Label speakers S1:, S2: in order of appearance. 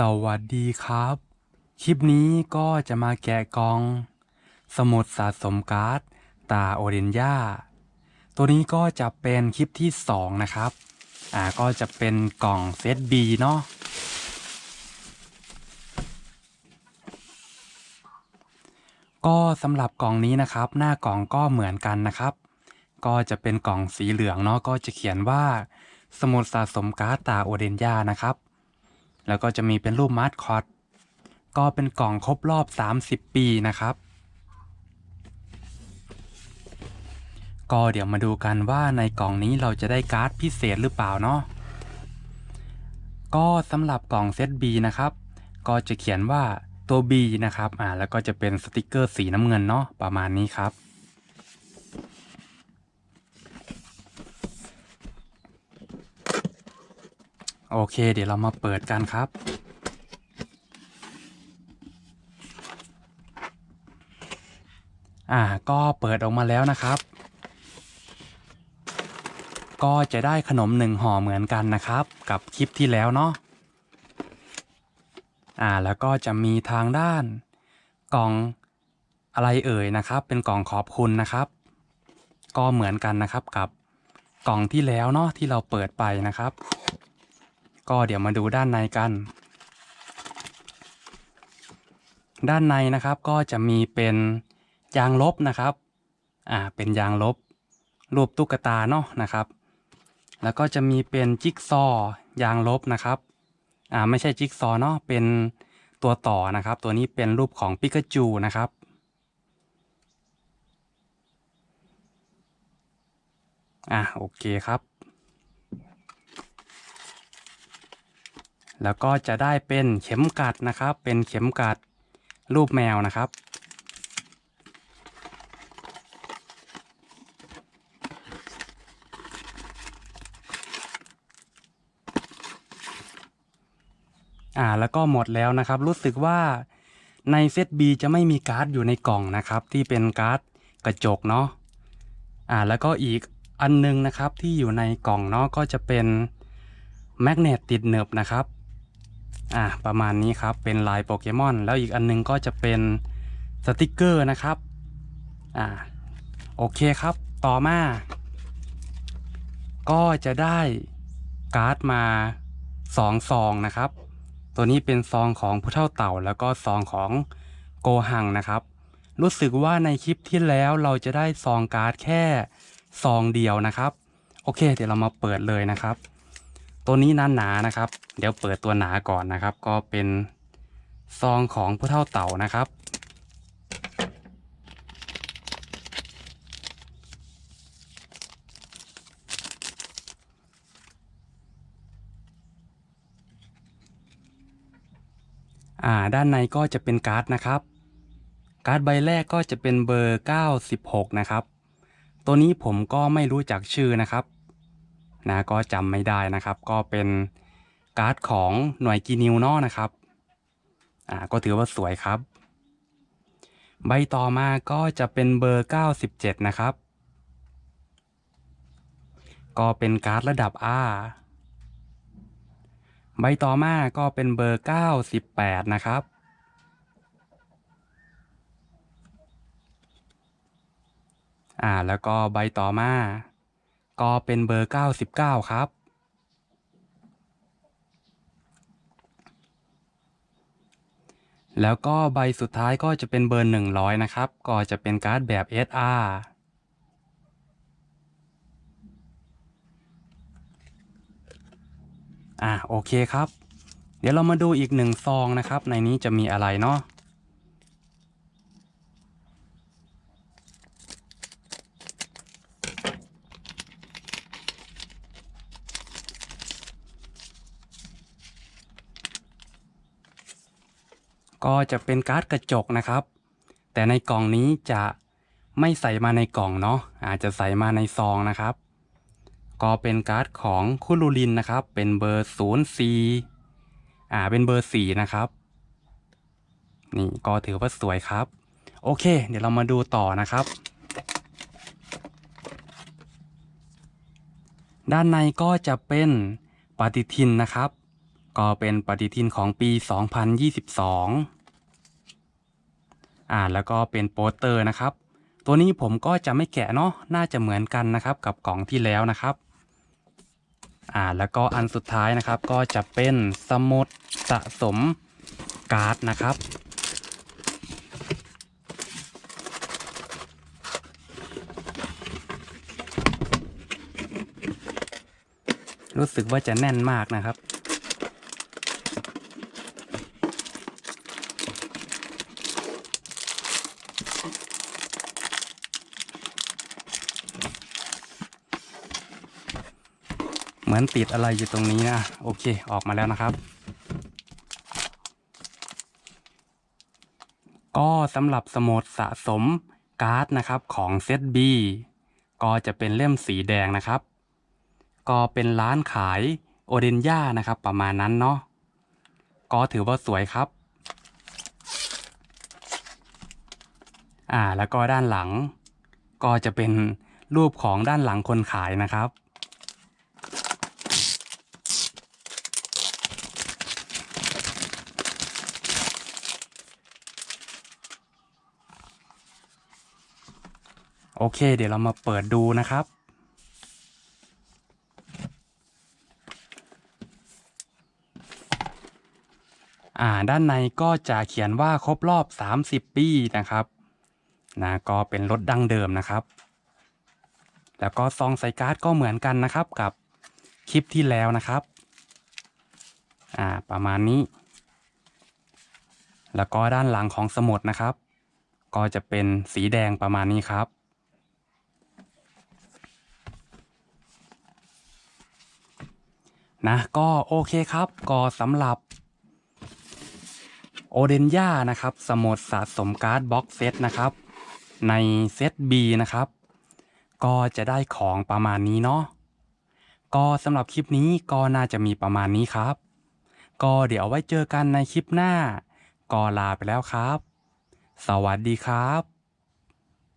S1: สวัสดีครับ คลิปนี้ก็จะมาแกะกล่อง สมุดสะสมการ์ด ตาโอเดนยาตัวนี้ก็จะเป็นคลิปที่ 2 นะครับ อ่าก็จะเป็นกล่องเซต B เนาะก็สำหรับกล่องนี้นะครับ หน้ากล่องก็เหมือนกันนะครับ ก็จะเป็นกล่องสีเหลืองเนาะก็จะเขียนว่า สมุดสะสมการ์ดตาโอเดนยานะครับ แล้วก็จะมีเป็นรูปมาร์ทคอตก็เป็นกล่องครบรอบ 30 ปีนะครับ ก็เดี๋ยวมาดูกันว่าในกล่องนี้เราจะได้การ์ดพิเศษหรือเปล่าเนาะก็สำหรับกล่องเซต B นะครับ ก็จะเขียนว่าตัว B นะครับ อ่า แล้วก็จะเป็นสติกเกอร์สีน้ำเงินเนาะ ประมาณนี้ครับ โอเค เดี๋ยวเรามาเปิดกันครับ อ่า ก็เปิดออกมาแล้วนะครับ ก็จะได้ขนมหนึ่งห่อเหมือนกันนะครับ กับคลิปที่แล้วเนาะ อ่า แล้วก็จะมีทางด้านกล่องอะไรเอ่ยนะครับ เป็นกล่องขอบคุณนะครับ ก็เหมือนกันนะครับกับกล่องที่แล้วเนาะที่เราเปิดไปนะครับ ก็เดี๋ยวมาดูด้านในกัน ด้านในนะครับก็จะมีเป็นยางลบนะครับ อ่า เป็นยางลบ รูปตุ๊กตาเนาะนะครับ แล้วก็จะมีเป็นจิ๊กซอยางลบนะครับ อ่า ไม่ใช่จิ๊กซอเนาะ เป็นตัวต่อนะครับ ตัวนี้เป็นรูปของปิกาจูนะครับอ่าโอเคครับ แล้วก็จะได้เป็นเข็มกัดนะครับ เป็นเข็มกัดรูปแมวนะครับ อ่าแล้วก็หมดแล้วนะครับ รู้สึกว่าในเซต B จะไม่มีการ์ดอยู่ในกล่องนะครับ ที่เป็นการ์ดกระจกเนาะอ่าแล้วก็อีกอันนึงนะครับที่อยู่ในกล่องเนาะก็จะเป็นแมกเนตติดเนบนะครับ อ่าประมาณนี้ครับเป็นลายโปเกมอน แล้วอีกอันนึงก็จะเป็นสติกเกอร์นะครับอ่าโอเคครับต่อมา ก็จะได้การ์ดมาสองซองนะครับ ตัวนี้เป็นซองของผู้เท่าเต่า แล้วก็ซองของโกหังนะครับ รู้สึกว่าในคลิปที่แล้วเราจะได้ซองการ์ดแค่ซองเดียวนะครับ โอเค เดี๋ยวเรามาเปิดเลยนะครับ ตัวนี้นั่นหนานะครับ เดี๋ยวเปิดตัวหนาก่อนนะครับ ก็เป็นซองของผู้เท่าเต่านะครับ อ่าด้านในก็จะเป็นการ์ดนะครับ การ์ดใบแรกก็จะเป็นเบอร์ 96 นะครับ ตัวนี้ผมก็ไม่รู้จักชื่อนะครับ นะก็จำไม่ได้นะครับ ก็เป็นการ์ดของหน่วยกีนิวนอนะครับอ่าก็ถือว่าสวยครับ ใบต่อมาก็จะเป็นเบอร์ 97 นะครับ ก็เป็นการ์ดระดับ R ใบต่อมาก็เป็นเบอร์ 98 นะครับ อ่าแล้วก็ใบต่อมา ก็เป็นเบอร์ 99 ครับ แล้วก็ใบสุดท้ายก็จะเป็นเบอร์ 100 นะครับ ก็จะเป็นการ์ดแบบ SR อ่าโอเคครับ เดี๋ยวเรามาดูอีกหนึ่งซองนะครับ ในนี้จะมีอะไรเนาะ ก็จะเป็นการ์ดกระจกนะครับ แต่ในกล่องนี้จะไม่ใส่มาในกล่องเนาะอาจจะใส่มาในซองนะครับ ก็เป็นการ์ดของคุรูลินนะครับ เป็นเบอร์0 4อ่าเป็นเบอร์ 4 นะครับ นี่ก็ถือว่าสวยครับ โอเค เดี๋ยวเรามาดูต่อนะครับ ด้านในก็จะเป็นปฏิทินนะครับ ก็เป็นปฏิทินของปี 2022 อ่าแล้วก็เป็นโปสเตอร์นะครับ ตัวนี้ผมก็จะไม่แกะเนาะน่าจะเหมือนกันนะครับกับกล่องที่แล้วนะครับอ่าแล้วก็อันสุดท้ายนะครับก็จะเป็นสมุดสะสมการ์ดนะครับรู้สึกว่าจะแน่นมากนะครับ มือนติดอะไรอยู่ตรงนี้นะ โอเคออกมาแล้วนะครับ ก็สำหรับสมุดสะสมการ์ดนะครับของเซต B ก็จะเป็นเล่มสีแดงนะครับ ก็เป็นร้านขายโอเดนย่านะครับ ประมาณนั้นเนาะก็ถือว่าสวยครับ อ่าแล้วก็ด้านหลัง ก็จะเป็นรูปของด้านหลังคนขายนะครับ อเค เดี๋ยวเรามาเปิดดูนะครับ อ่าด้านในก็จะเขียนว่าครบรอบ 30 ปีนะครับนะก็เป็นรถดั้งเดิมนะครับ แล้วก็ซองใส่การ์ดก็เหมือนกันนะครับกับคลิปที่แล้วนะครับ อ่าประมาณนี้ แล้วก็ด้านหลังของสมุดนะครับ ก็จะเป็นสีแดงประมาณนี้ครับ นะก็โอเคครับ ก็สำหรับโอเดนย่านะครับ สมุดสะสมการ์ดบ็อกเซตนะครับ ในเซต B นะครับ ก็จะได้ของประมาณนี้เนาะก็สำหรับคลิปนี้ก็น่าจะมีประมาณนี้ครับ ก็เดี๋ยวไว้เจอกันในคลิปหน้า ก็ลาไปแล้วครับ สวัสดีครับ